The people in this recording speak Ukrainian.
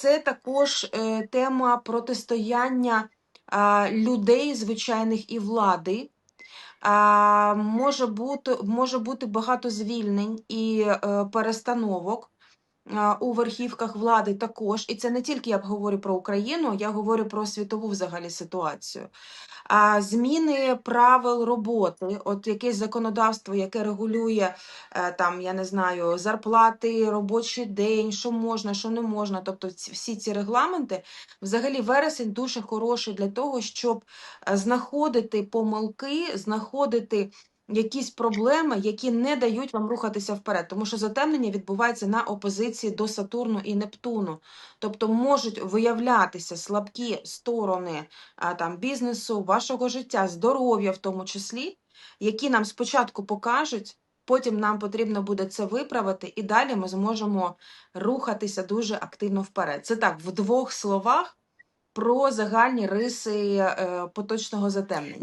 Це також е, тема протистояння людей звичайних і влади. Може бути, може бути багато звільнень і е, перестановок у верхівках влади також. І це не тільки я говорю про Україну, я говорю про світову взагалі ситуацію. А, зміни правил роботи, от якесь законодавство, яке регулює е, там, я не знаю, зарплати, робочий день, що можна, що не можна. Тобто всі ці регламенти, взагалі вересень дуже хороший для того, щоб е, знаходити помилки, знаходити якісь проблеми, які не дають вам рухатися вперед, тому що затемнення відбувається на опозиції до Сатурну і Нептуну. Тобто можуть виявлятися слабкі сторони там, бізнесу, вашого життя, здоров'я в тому числі, які нам спочатку покажуть, потім нам потрібно буде це виправити, і далі ми зможемо рухатися дуже активно вперед. Це так, в двох словах про загальні риси е, поточного затемнення.